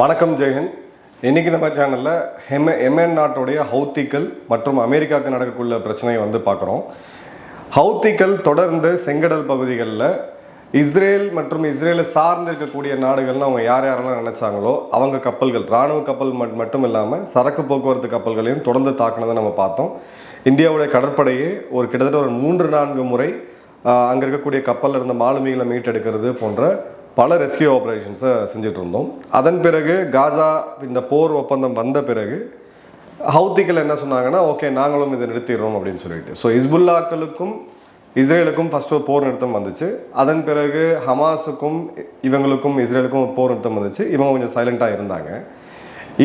வணக்கம் ஜெயஹிந்த் இன்னைக்கு நம்ம சேனலில் ஹெம எம்என் நாட்டுடைய ஹவுத்திகள் மற்றும் அமெரிக்காவுக்கு நடக்கக்கூடிய பிரச்சனையை வந்து பார்க்குறோம். ஹவுத்திகள் தொடர்ந்து செங்கடல் பகுதிகளில் இஸ்ரேல் மற்றும் இஸ்ரேலை சார்ந்து இருக்கக்கூடிய நாடுகள்னு அவங்க யார் யாரெல்லாம் நினைச்சாங்களோ அவங்க கப்பல்கள் ராணுவ கப்பல் மட்- மட்டும் இல்லாமல் சரக்கு போக்குவரத்து கப்பல்களையும் தொடர்ந்து தாக்குனதை நம்ம பார்த்தோம். இந்தியாவுடைய கடற்படையே ஒரு கிட்டத்தட்ட ஒரு மூன்று நான்கு முறை அங்கே இருக்கக்கூடிய கப்பலில் இருந்த மாலுமிகளை மீட்டெடுக்கிறது போன்ற பல ரெஸ்கியூ ஆப்ரேஷன்ஸை செஞ்சுட்டு இருந்தோம் அதன் பிறகு காசா இந்த போர் ஒப்பந்தம் வந்த பிறகு ஹவுத்திகள் என்ன சொன்னாங்கன்னா ஓகே நாங்களும் இதை நிறுத்திடுறோம் அப்படின்னு சொல்லிட்டு. ஸோ இஸ்புல்லாக்களுக்கும் இஸ்ரேலுக்கும் ஃபஸ்ட்டு போர் நிறுத்தம் வந்துச்சு. அதன் பிறகு ஹமாஸுக்கும் இவங்களுக்கும் இஸ்ரேலுக்கும் போர் நிறுத்தம் வந்துச்சு. இவங்க கொஞ்சம் சைலண்டாக இருந்தாங்க.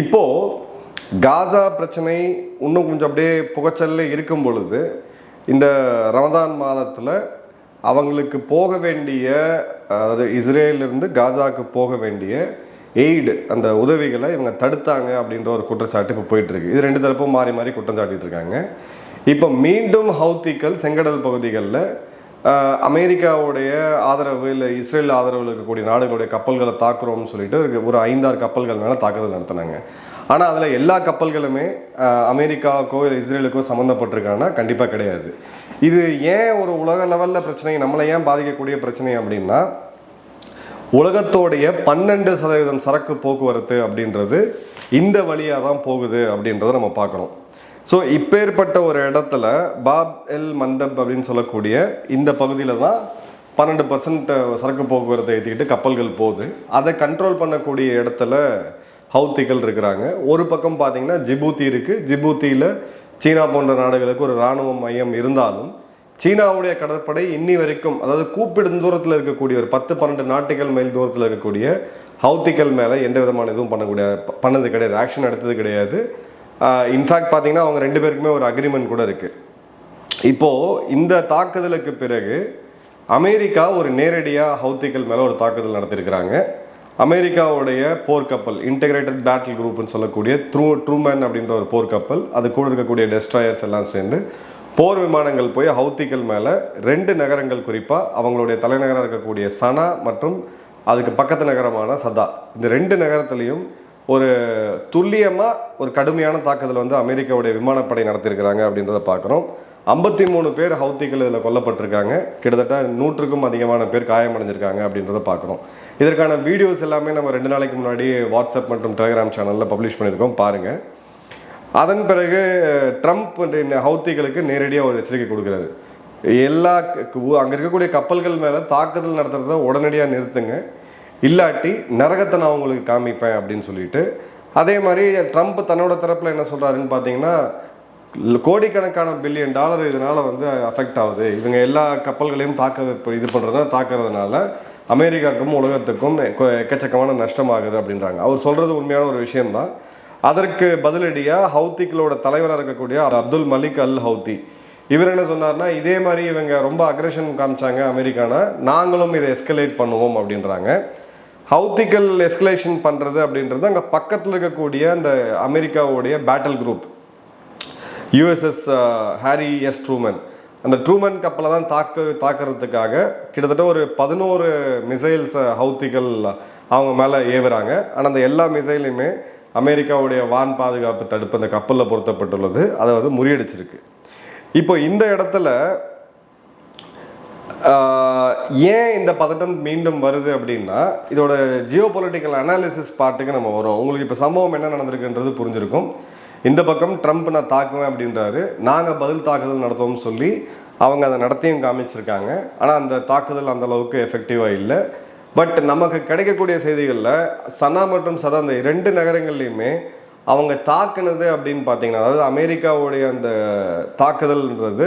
இப்போது காசா பிரச்சனை இன்னும் கொஞ்சம் அப்படியே புகைச்சல்ல இருக்கும் பொழுது இந்த ரமதான் மாதத்தில் அவங்களுக்கு போக வேண்டிய அதாவது இஸ்ரேலிருந்து காசாவுக்கு போக வேண்டிய எய்டு அந்த உதவிகளை இவங்க தடுத்தாங்க அப்படின்ற ஒரு குற்றச்சாட்டு இப்போ போயிட்டுருக்கு. இது ரெண்டு தரப்பும் மாறி மாறி குற்றம் சாட்டிட்டு இருக்காங்க இப்போ மீண்டும் ஹவுத்திக்கள் செங்கடல் பகுதிகளில் அமெரிக்காவுடைய ஆதரவு இல்லை இஸ்ரேல் ஆதரவில் இருக்கக்கூடிய நாடுகளுடைய கப்பல்களை தாக்குறோம்னு சொல்லிட்டு ஒரு- ஒரு ஐந்தாறு கப்பல்கள் மேலே தாக்குதல் நடத்தினாங்க. ஆனால் அதில் எல்லா கப்பல்களுமே அமெரிக்காவுக்கோ இல்லை இஸ்ரேலுக்கோ சம்மந்தப்பட்டிருக்காங்கன்னா கண்டிப்பாக கிடையாது. இது ஏன் ஒரு உலக லெவலில் பிரச்சனை நம்மளை ஏன் பாதிக்கக்கூடிய பிரச்சனை அப்படின்னா உலகத்தோடைய பன்னெண்டு சதவீதம் சரக்கு போக்குவரத்து அப்படின்றது இந்த வழியாக தான் போகுது அப்படின்றத நம்ம பார்க்குறோம் ஸோ இப்பேற்பட்ட ஒரு இடத்துல பாப் எல் மந்தப் அப்படின்னு சொல்லக்கூடிய இந்த பகுதியில் தான் பன்னெண்டு பர்சன்ட் சரக்கு போக்குவரத்தை ஏற்றிக்கிட்டு கப்பல்கள் போகுது. அதை கண்ட்ரோல் பண்ணக்கூடிய இடத்துல ஹவுத்திகள் இருக்கிறாங்க. ஒரு பக்கம் பார்த்தீங்கன்னா ஜிபூத்தி இருக்குது ஜிபூத்தியில் சீனா போன்ற நாடுகளுக்கு ஒரு இராணுவ மையம் இருந்தாலும் சீனாவுடைய கடற்படை இன்னி வரைக்கும் அதாவது கூப்பிடும் தூரத்தில் இருக்கக்கூடிய ஒரு பத்து பன்னெண்டு நாட்டுகள் மைல் தூரத்தில் இருக்கக்கூடிய ஹவுத்திகள் மேலே எந்த விதமான இதுவும் பண்ணக்கூடிய பண்ணது கிடையாது. ஆக்ஷன் எடுத்தது கிடையாது. இன்ஃபேக்ட் பார்த்தீங்கன்னா அவங்க ரெண்டு பேருக்குமே ஒரு அக்ரிமெண்ட் கூட இருக்குது இப்போது இந்த தாக்குதலுக்கு பிறகு அமெரிக்கா ஒரு நேரடியாக ஹவுத்திகள் மேலே ஒரு தாக்குதல் நடத்திருக்கிறாங்க அமெரிக்காவுடைய போர்க்கப்பல் இன்டெகிரேட்டட் பேட்டில் குரூப்னு சொல்லக்கூடிய த்ரூ ட்ரூமேன் அப்படின்ற ஒரு போர்க்கப்பல் அது கூட இருக்கக்கூடிய டெஸ்ட்ராயர்ஸ் எல்லாம் சேர்ந்து போர் விமானங்கள் போய் ஹவுத்திகள் மேலே ரெண்டு நகரங்கள் குறிப்பாக அவங்களுடைய தலைநகரம் இருக்கக்கூடிய சனா மற்றும் அதுக்கு பக்கத்து நகரமான சதா இந்த ரெண்டு நகரத்துலேயும் ஒரு துல்லியமாக ஒரு கடுமையான தாக்குதல் வந்து அமெரிக்காவுடைய விமானப்படை நடத்தியிருக்கிறாங்க அப்படின்றத பார்க்குறோம். ஐம்பத்தி மூணு பேர் ஹவுத்திகள் இதில் கொல்லப்பட்டிருக்காங்க. கிட்டத்தட்ட நூற்றுக்கும் அதிகமான பேர் காயமடைஞ்சிருக்காங்க அப்படின்றத பார்க்குறோம். இதற்கான வீடியோஸ் எல்லாமே நம்ம ரெண்டு நாளைக்கு முன்னாடி வாட்ஸ்அப் மற்றும் டெலிகிராம் சேனலில் பப்ளிஷ் பண்ணியிருக்கோம். பாருங்கள் அதன் பிறகு ட்ரம்ப் ஹவுத்திகளுக்கு நேரடியாக ஒரு எச்சரிக்கை கொடுக்குறாரு. எல்லா அங்கே இருக்கக்கூடிய கப்பல்கள் மேலே தாக்குதல் நடத்துகிறத உடனடியாக நிறுத்துங்க. இல்லாட்டி நரகத்தை நான் உங்களுக்கு காமிப்பேன் அப்படின்னு சொல்லிட்டு. அதே மாதிரி ட்ரம்ப் தன்னோட தரப்பில் என்ன சொல்கிறாருன்னு பார்த்தீங்கன்னா கோடிக்கணக்கான பில்லியன் டாலர் இதனால் வந்து அஃபெக்ட் ஆகுது. இவங்க எல்லா கப்பல்களையும் தாக்க இது பண்ணுறதுனா தாக்குறதுனால அமெரிக்காவுக்கும் உலகத்துக்கும் எக்க- எக்கச்சக்கமான நஷ்டமாகுது அப்படின்றாங்க. அவர் சொல்கிறது உண்மையான ஒரு விஷயம்தான். அதற்கு பதிலடியாக ஹவுத்திகளோட தலைவராக இருக்கக்கூடிய அப்துல் மலிக் அல் ஹவுத்தி. இவர் என்ன சொன்னார்னா இதே மாதிரி இவங்க ரொம்ப அக்ரெஷன் காமிச்சாங்க அமெரிக்கானா நாங்களும் இதை எஸ்கலேட் பண்ணுவோம் அப்படின்றாங்க. ஹவுத்திகள் எஸ்கலேஷன் பண்ணுறது அப்படின்றது அங்கே பக்கத்தில் இருக்கக்கூடிய அந்த அமெரிக்காவுடைய battle group USS Harry S Truman அந்த ட்ரூமன் கப்பலை தான் தாக்கு தாக்குறதுக்காக கிட்டத்தட்ட ஒரு பதினோரு மிசைல்ஸ் uh, ஹவுத்திகள் அவங்க மேலே ஏவுறாங்க. ஆனால் அந்த எல்லா மிசைலையுமே அமெரிக்காவுடைய வான் பாதுகாப்பு தடுப்பு அந்த கப்பலில் பொருத்தப்பட்டுள்ளது. அதை வந்து முறியடிச்சிருக்கு. இப்போ இந்த இடத்துல uh, ஏன் இந்த பதட்டம் மீண்டும் வருது அப்படின்னா இதோட ஜியோ பொலிட்டிக்கல் அனாலிசிஸ் பார்ட்டுக்கு நம்ம வரோம். உங்களுக்கு இப்போ சம்பவம் என்ன நடந்திருக்குன்றது புரிஞ்சிருக்கும். இந்த பக்கம் ட்ரம்ப் நான் தாக்குவேன் அப்படின்றாரு. நாங்கள் பதில் தாக்குதல் நடத்துவோம்னு சொல்லி அவங்க அதை நடத்தியும் காமிச்சிருக்காங்க. ஆனால் அந்த தாக்குதல் அந்த அளவுக்கு எஃபெக்டிவாக இல்லை. பட் நமக்கு கிடைக்கக்கூடிய செய்திகளில் சனா மற்றும் சதா அந்த ரெண்டு நகரங்கள்லையுமே அவங்க தாக்குனது அப்படின்னு பார்த்தீங்கன்னா அதாவது அமெரிக்காவுடைய அந்த தாக்குதல்ன்றது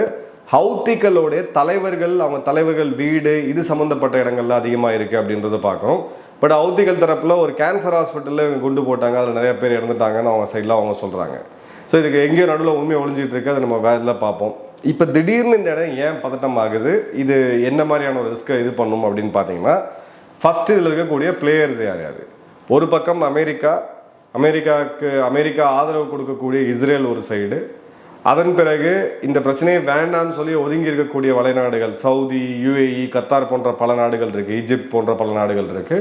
ஹவுத்திகளுடைய தலைவர்கள் அவங்க தலைவர்கள் வீடு இது சம்மந்தப்பட்ட இடங்கள்ல அதிகமாக இருக்குது அப்படின்றத பார்க்குறோம். பட் ஹவுத்திகள் தரப்பில் ஒரு கேன்சர் ஹாஸ்பிட்டலில் இவங்க குண்டு போட்டாங்க அதில் நிறைய பேர் இறந்துட்டாங்கன்னு அவங்க சைடில் அவங்க சொல்கிறாங்க ஸோ இதுக்கு எங்கேயோ நடுவில் உண்மை ஒழிஞ்சிட்டு இருக்கு அதை நம்ம வேற பார்ப்போம். இப்போ திடீர்னு இந்த இடம் ஏன் பதட்டம் ஆகுது? இது என்ன மாதிரியான ஒரு ரிஸ்க்கை இது பண்ணும் அப்படின்னு பார்த்தீங்கன்னா ஃபஸ்ட்டு இதில் இருக்கக்கூடிய பிளேயர்ஸ் யார் யார்? ஒரு பக்கம் அமெரிக்கா அமெரிக்காவுக்கு அமெரிக்கா ஆதரவு கொடுக்கக்கூடிய இஸ்ரேல் ஒரு சைடு அதன் பிறகு இந்த பிரச்சனையை வேண்டாம்னு சொல்லி ஒதுங்கி இருக்கக்கூடிய வலைநாடுகள் சவுதி யுஏஇ கத்தார் போன்ற பல நாடுகள் இருக்கு ஈஜிப்ட் போன்ற பல நாடுகள் இருக்கு.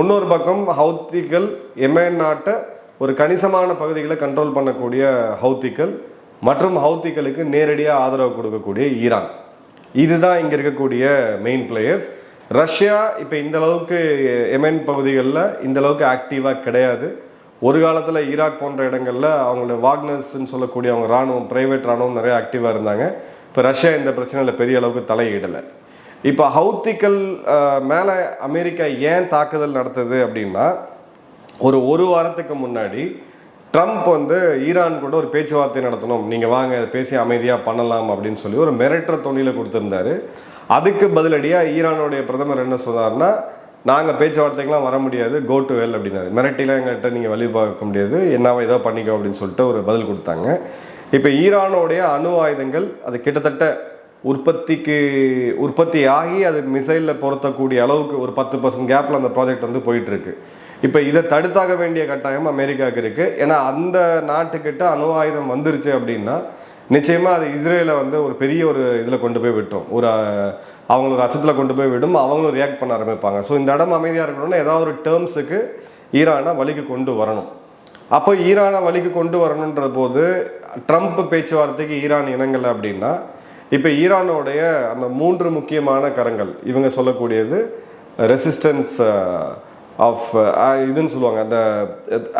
இன்னொரு பக்கம் ஹவுத்திகள் எமேன் நாட்டை ஒரு கணிசமான பகுதிகளை கண்ட்ரோல் பண்ணக்கூடிய ஹவுத்திகள் மற்றும் ஹவுத்திகளுக்கு நேரடியாக ஆதரவு கொடுக்கக்கூடிய ஈரான். இதுதான் இங்கே இருக்கக்கூடிய மெயின் பிளேயர்ஸ் ரஷ்யா இப்போ இந்த அளவுக்கு எமென் பகுதிகளில் இந்த அளவுக்கு ஆக்டிவாக கிடையாது. ஒரு காலத்தில் ஈராக் போன்ற இடங்களில் அவங்களோட வாக்னர்ஸ்ன்னு சொல்லக்கூடிய அவங்க ராணுவம் பிரைவேட் ராணுவம் நிறைய ஆக்டிவாக இருந்தாங்க. இப்போ ரஷ்யா இந்த பிரச்சனையில் பெரிய அளவுக்கு தலையிடலை. இப்போ ஹவுத்திக்கல் மேலே அமெரிக்கா ஏன் தாக்குதல் நடத்துது அப்படின்னா ஒரு ஒரு வாரத்துக்கு முன்னாடி ட்ரம்ப் வந்து ஈரான் கூட ஒரு பேச்சுவார்த்தை நடத்தணும். நீங்கள் வாங்க பேசி அமைதியாக பண்ணலாம் அப்படின்னு சொல்லி ஒரு மிரட்டுற தொழில கொடுத்துருந்தாரு. அதுக்கு பதிலடியாக ஈரானுடைய பிரதமர் என்ன சொன்னார்னா நாங்கள் பேச்சுவார்த்தைக்கெலாம் வர முடியாது. கோ டு வெல் அப்படின்னாரு. மிரட்டிலாம் எங்கள்கிட்ட நீங்கள் வழி பார்க்க முடியாது. என்னவோ ஏதோ பண்ணிக்கோ அப்படின்னு சொல்லிட்டு ஒரு பதில் கொடுத்தாங்க. இப்போ ஈரானுடைய அணு ஆயுதங்கள் அது கிட்டத்தட்ட உற்பத்திக்கு உற்பத்தி ஆகி அது மிசைலில் பொருத்தக்கூடிய அளவுக்கு ஒரு பத்து பர்சன்ட் கேப்பில் அந்த ப்ராஜெக்ட் வந்து போயிட்டுருக்கு. இப்போ இதை தடுத்தாக வேண்டிய கட்டாயம் அமெரிக்காவுக்கு இருக்குது ஏன்னா அந்த நாட்டுக்கிட்ட அணு ஆயுதம் வந்துருச்சு அப்படின்னா நிச்சயமாக அது இஸ்ரேலை வந்து ஒரு பெரிய ஒரு இதில் கொண்டு போய் விட்டுரும் ஒரு அஹ், அவங்கள ஒரு அச்சத்தில் கொண்டு போய் விடும் அவங்களும் ரியாக்ட் பண்ண ஆரம்பிப்பாங்க. ஸோ இந்த இடம் அமைதியாக இருக்கணும்னா ஏதாவது ஒரு டேர்ம்ஸுக்கு ஈரானை வழிக்கு கொண்டு வரணும். அப்போ ஈரானை வழிக்கு கொண்டு வரணுன்ற போது ட்ரம்ப் பேச்சுவார்த்தைக்கு ஈரான் இணங்கலை அப்படின்னா இப்போ ஈரானோடைய அந்த மூன்று முக்கியமான கரங்கள் இவங்க சொல்லக்கூடியது ரெசிஸ்டன்ஸ் ஆஃப் uh, uh, இதுன்னு சொல்லுவாங்க அந்த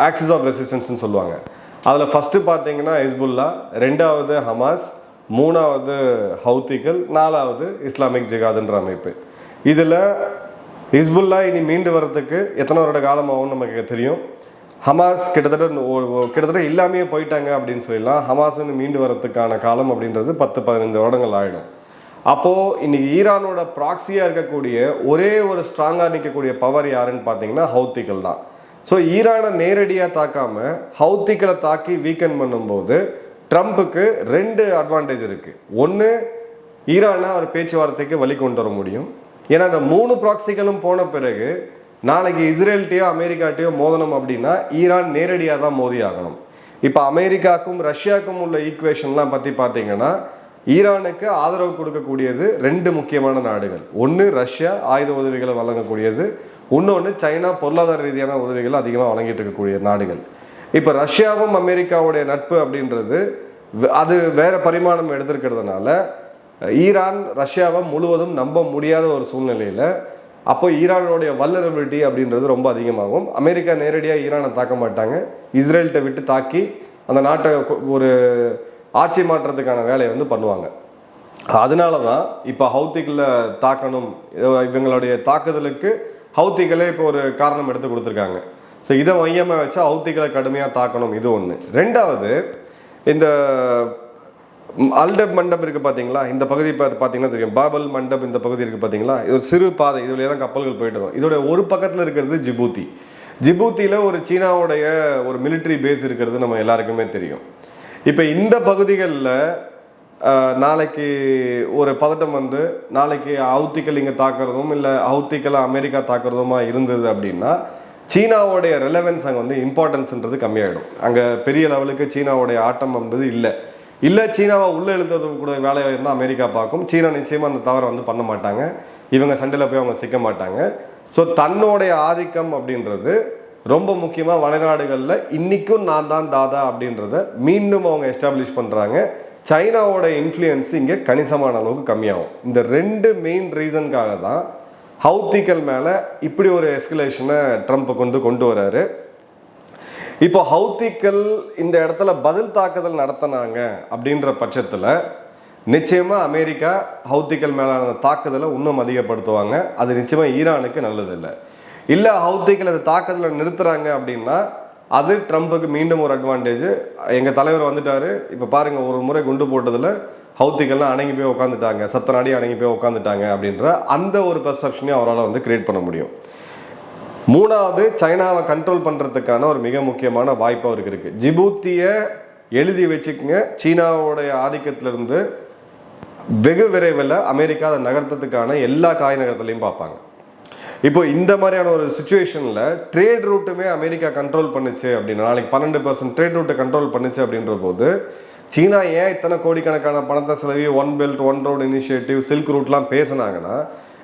ஆக்சிஸ் ஆஃப் ரெசிஸ்டன்ஸ்னு சொல்லுவாங்க. அதில் ஃபஸ்ட்டு பார்த்தீங்கன்னா ஹிஸ்புல்லா ரெண்டாவது ஹமாஸ் மூணாவது ஹவுத்திகள் நாலாவது இஸ்லாமிக் ஜிகாதுன்ற அமைப்பு. இதில் ஹிஸ்புல்லா இனி மீண்டு வர்றதுக்கு எத்தனை வருட காலம் ஆகும்னு நமக்கு தெரியும். ஹமாஸ் கிட்டத்தட்ட கிட்டத்தட்ட இல்லாமையே போயிட்டாங்க அப்படின்னு சொல்லலாம் ஹமாஸ் மீண்டு வர்றதுக்கான காலம் அப்படின்றது பத்து பதினஞ்சு வருடங்கள் ஆகிடும் அப்போது இன்னைக்கு ஈரானோட ப்ராக்சியாக இருக்கக்கூடிய ஒரே ஒரு ஸ்ட்ராங்காக நிற்கக்கூடிய பவர் யாருன்னு பார்த்தீங்கன்னா ஹவுத்திகள் தான். ஸோ ஈரானை நேரடியாக தாக்காம ஹவுத்திகளை தாக்கி வீக்கன் பண்ணும்போது ட்ரம்ப்புக்கு ரெண்டு அட்வான்டேஜ் இருக்கு. ஒன்று ஈரானை அவர் பேச்சுவார்த்தைக்கு வழி கொண்டு வர முடியும். ஏன்னா அந்த மூணு ப்ராக்சிகளும் போன பிறகு நாளைக்கு இஸ்ரேல்கிட்டயோ அமெரிக்காட்டையோ மோதணும் அப்படின்னா ஈரான் நேரடியாக தான் மோதி ஆகணும். இப்போ அமெரிக்காக்கும் ரஷ்யாவுக்கும் உள்ள ஈக்குவேஷன்லாம் பற்றி பார்த்தீங்கன்னா ஈரானுக்கு ஆதரவு கொடுக்கக்கூடியது ரெண்டு முக்கியமான நாடுகள். ஒன்று ரஷ்யா ஆயுத உதவிகளை வழங்கக்கூடியது இன்னொன்று சைனா பொருளாதார ரீதியான உதவிகள் அதிகமாக வழங்கிட்டு இருக்கக்கூடிய நாடுகள். இப்போ ரஷ்யாவும் அமெரிக்காவுடைய நட்பு அப்படின்றது அது வேற பரிமாணம் எடுத்திருக்கிறதுனால ஈரான் ரஷ்யாவை முழுவதும் நம்ப முடியாத ஒரு சூழ்நிலையில் அப்போ ஈரானுடைய வல்லரபிலிட்டி அப்படின்றது ரொம்ப அதிகமாகும். அமெரிக்கா நேரடியாக ஈரானை தாக்க மாட்டாங்க. இஸ்ரேல்கிட்ட விட்டு தாக்கி அந்த நாட்டை ஒரு ஆட்சி மாற்றத்துக்கான வேலையை வந்து பண்ணுவாங்க. அதனால தான் இப்போ ஹவுத்திக்கில் தாக்கணும் இவங்களுடைய தாக்குதலுக்கு ஹவுத்திகளே இப்போ ஒரு காரணம் எடுத்து கொடுத்துருக்காங்க. ஸோ இதை மையமாக வச்சு ஹவுத்திகளை கடுமையாக தாக்கணும். இது ஒன்று ரெண்டாவது இந்த அல்டப் மண்டப் இருக்குது பார்த்தீங்களா இந்த பகுதி பார்த்தீங்கன்னா தெரியும். பாபல் மண்டப் இந்த பகுதி இருக்குது பார்த்தீங்களா இது ஒரு சிறு பாதை. இதுல தான் கப்பல்கள் போயிட்டு வரும். இதோட ஒரு பக்கத்தில் இருக்கிறது ஜிபூத்தி. ஜிபூத்தியில் ஒரு சீனாவுடைய ஒரு மிலிட்ரி பேஸ் இருக்கிறது நம்ம எல்லாருக்குமே தெரியும். இப்போ இந்த பகுதிகளில் நாளைக்கு ஒரு பதட்டம் வந்து நாளைக்கு ஹவுத்திகள் இங்கே தாக்குறதும் இல்லை ஹவுத்திகளை அமெரிக்கா தாக்குறதுமா இருந்தது அப்படின்னா சீனாவுடைய ரெலவென்ஸ் அங்கே வந்து இம்பார்ட்டன்ஸ்ன்றது கம்மியாயிடும். அங்கே பெரிய லெவலுக்கு சீனாவுடைய ஆட்டம் என்பது இல்லை. இல்லை சீனாவை உள்ள எழுந்தது கூட வேலையாக இருந்தால் அமெரிக்கா பார்க்கும். சீனா நிச்சயமாக அந்த தவறை வந்து பண்ண மாட்டாங்க. இவங்க சண்டையில் போய் அவங்க சிக்க மாட்டாங்க. ஸோ தன்னுடைய ஆதிக்கம் அப்படின்றது ரொம்ப முக்கியமாக வடநாடுகளில் இன்றைக்கும் நான் தான் தாதா அப்படின்றத மீண்டும் அவங்க எஸ்டாப்ளிஷ் பண்ணுறாங்க சைனாவோட இன்ஃப்ளூயன்ஸ் இங்கே கணிசமான அளவுக்கு கம்மியாகும். இந்த ரெண்டு மெயின் ரீசனுக்காக தான் ஹவுத்திகள் மேலே இப்படி ஒரு எஸ்கலேஷனை ட்ரம்ப் கொண்டு கொண்டு வராரு. இப்போ ஹவுத்திகள் இந்த இடத்துல பதில் தாக்குதல் நடத்தினாங்க அப்படின்ற பட்சத்தில் நிச்சயமாக அமெரிக்கா ஹவுத்திகள் மேலான தாக்குதலை இன்னும் அதிகப்படுத்துவாங்க. அது நிச்சயமாக ஈரானுக்கு நல்லதில்லை இல்லை. இல்லை ஹவுத்திகள் அந்த தாக்குதலை நிறுத்துறாங்க அப்படின்னா அது ட்ரம்ப்புக்கு மீண்டும் ஒரு அட்வான்டேஜ் எங்கள் தலைவர் வந்துட்டார். இப்போ பாருங்கள் ஒரு முறை குண்டு போட்டதில் ஹவுத்திகள்லாம் அணங்கி போய் உட்காந்துட்டாங்க சத்த நாடி அணங்கி போய் உட்காந்துட்டாங்க அப்படின்ற அந்த ஒரு பெர்செப்ஷனையும் அவரால் வந்து கிரியேட் பண்ண முடியும். மூணாவது சைனாவை கண்ட்ரோல் பண்ணுறதுக்கான ஒரு மிக முக்கியமான வாய்ப்பு அவருக்கு இருக்குது ஜிபூத்தியை எழுதி வச்சுக்கங்க. சீனாவுடைய ஆதிக்கத்திலிருந்து வெகு விரைவில் அமெரிக்கா அதை நகர்த்ததுக்கான எல்லா காய் நகரத்துலையும் பார்ப்பாங்க. இப்போ இந்த மாதிரியான ஒரு சுச்சுவேஷனில் ட்ரேட் ரூட்டுமே அமெரிக்கா கண்ட்ரோல் பண்ணுச்சு அப்படின்னா நாளைக்கு பன்னெண்டு பர்சன்ட் ட்ரேட் ரூட்டை கண்ட்ரோல் பண்ணுச்சு அப்படின்ற போது சீனா ஏன் இத்தனை கோடிக்கணக்கான பணத்தை செலவி one belt one road initiative silk ரூட்லாம் பேசுனாங்கன்னா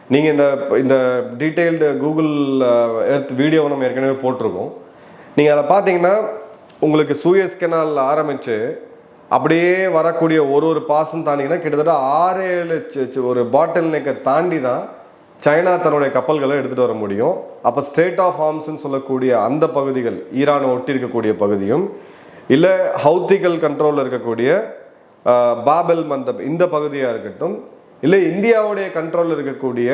நீங்கள் இந்த இந்த டீட்டெயில்டு கூகுள் எடுத்து வீடியோவை நம்ம ஏற்கனவே போட்டிருக்கோம். நீங்கள் அதை பார்த்தீங்கன்னா உங்களுக்கு சூயஸ் கெனால் ஆரம்பித்து அப்படியே வரக்கூடிய ஒரு ஒரு பாசம் தாண்டிங்கன்னா கிட்டத்தட்ட ஆறு ஏழு ஒரு பாட்டில் நெக்கை தாண்டி தான் சைனா தன்னுடைய கப்பல்களை எடுத்துகிட்டு வர முடியும். அப்போ ஸ்ட்ரேட் ஆஃப் ஹார்ம்ஸ்ன்னு சொல்லக்கூடிய அந்த பகுதிகள் ஈரானை ஒட்டி இருக்கக்கூடிய பகுதியும் இல்லை ஹவுத்திகள் கண்ட்ரோலில் இருக்கக்கூடிய பாபெல் மந்தப் இந்த பகுதியாக இருக்கட்டும் இல்லை இந்தியாவுடைய கண்ட்ரோலில் இருக்கக்கூடிய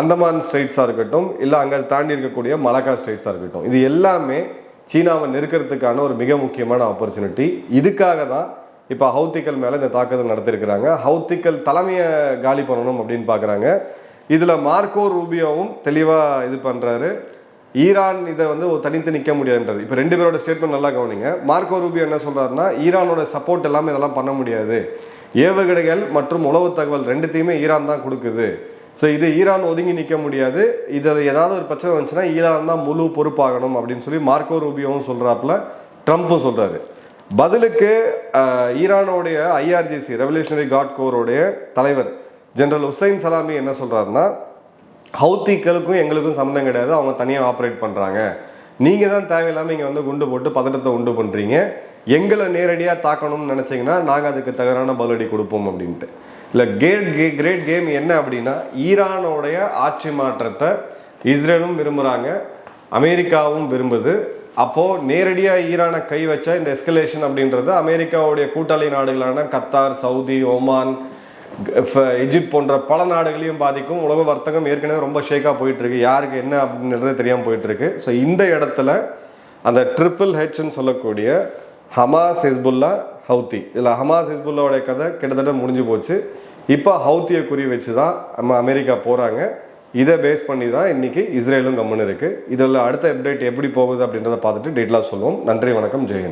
அந்தமான் ஸ்டேட்ஸாக இருக்கட்டும் இல்லை அங்கே தாண்டி இருக்கக்கூடிய மலக்கா ஸ்ட்ரெயிட்ஸாக இருக்கட்டும். இது எல்லாமே சீனாவை நெருக்கிறதுக்கான ஒரு மிக முக்கியமான ஆப்பர்ச்சுனிட்டி இதுக்காக தான் இப்போ ஹவுத்திகள் மேலே இந்த தாக்குதல் நடத்திருக்கிறாங்க. ஹவுத்திகள் தலைமையை காலி பண்ணணும் அப்படின்னு பார்க்குறாங்க இதில் மார்க்கோ ரூபியோவும் தெளிவாக இது பண்ணுறாரு ஈரான் இதை வந்து ஒரு தனித்து நிற்க முடியாதுன்றது இப்போ ரெண்டு பேரோட ஸ்டேட்மெண்ட் நல்லா கவனிங்க. மார்க்கோ ரூபியோ என்ன சொல்கிறாருன்னா ஈரானோட சப்போர்ட் எல்லாமே இதெல்லாம் பண்ண முடியாது. ஏவுகணைகள் மற்றும் உளவு தகவல் ரெண்டுத்தையுமே ஈரான் தான் கொடுக்குது. ஸோ இது ஈரான் ஒதுங்கி நிற்க முடியாது. இதில் ஏதாவது ஒரு பிரச்சனை வந்துச்சுன்னா ஈரான் தான் முழு பொறுப்பாகணும் அப்படின்னு சொல்லி மார்க்கோ ரூபியோவும் சொல்கிறாப்புல ட்ரம்ப்பும் சொல்கிறாரு பதிலுக்கு ஈரானோடைய ஐஆர்ஜிசி ரெவல்யூஷனரி காட் கோரோடைய தலைவர் ஜெனரல் ஹுசைன் சலாமி என்ன சொல்கிறாருன்னா ஹவுத்திக்களுக்கும் எங்களுக்கும் சம்மந்தம் கிடையாது. அவங்க தனியாக ஆப்ரேட் பண்ணுறாங்க நீங்கள் தான் தேவையில்லாமல் இங்கே வந்து குண்டு போட்டு பதட்டத்தை உண்டு பண்ணுறீங்க எங்களை நேரடியாக தாக்கணும்னு நினச்சிங்கன்னா நாங்கள் அதுக்கு தகரான பதிலடி கொடுப்போம் அப்படின்ட்டு. இல்லை கேட் கே கிரேட் கேம் என்ன அப்படின்னா ஈரானோடைய ஆட்சி மாற்றத்தை இஸ்ரேலும் விரும்புகிறாங்க அமெரிக்காவும் விரும்புது. அப்போது நேரடியாக ஈரானை கை வச்சா இந்த எஸ்கலேஷன் அப்படின்றது அமெரிக்காவுடைய கூட்டாளி நாடுகளான கத்தார் சவுதி ஓமான் எஜிப்ட் போன்ற பல நாடுகளையும் பாதிக்கும். உலக வர்த்தகம் ஏற்கனவே ரொம்ப ஷேக்காக போயிட்டுருக்கு. யாருக்கு என்ன அப்படின்றது தெரியாமல் போயிட்டுருக்கு. ஸோ இந்த இடத்துல அந்த ட்ரிபிள் ஹெச்னு சொல்லக்கூடிய ஹமாஸ் ஹிஸ்புல்லா ஹவுத்தி. இதில் ஹமாஸ் ஹிஸ்புல்லாவுடைய கதை கிட்டத்தட்ட முடிஞ்சு போச்சு. இப்போ ஹவுத்தியை குறி வச்சு தான் நம்ம அமெரிக்கா போகிறாங்க இதை பேஸ் பண்ணி தான் இன்னைக்கு இஸ்ரேலும் கம்முன்னு இருக்குது இதில் அடுத்த அப்டேட் எப்படி போகுது அப்படின்றத பார்த்துட்டு டீட்டெயிலாக சொல்லுவோம். நன்றி வணக்கம் ஜெயன்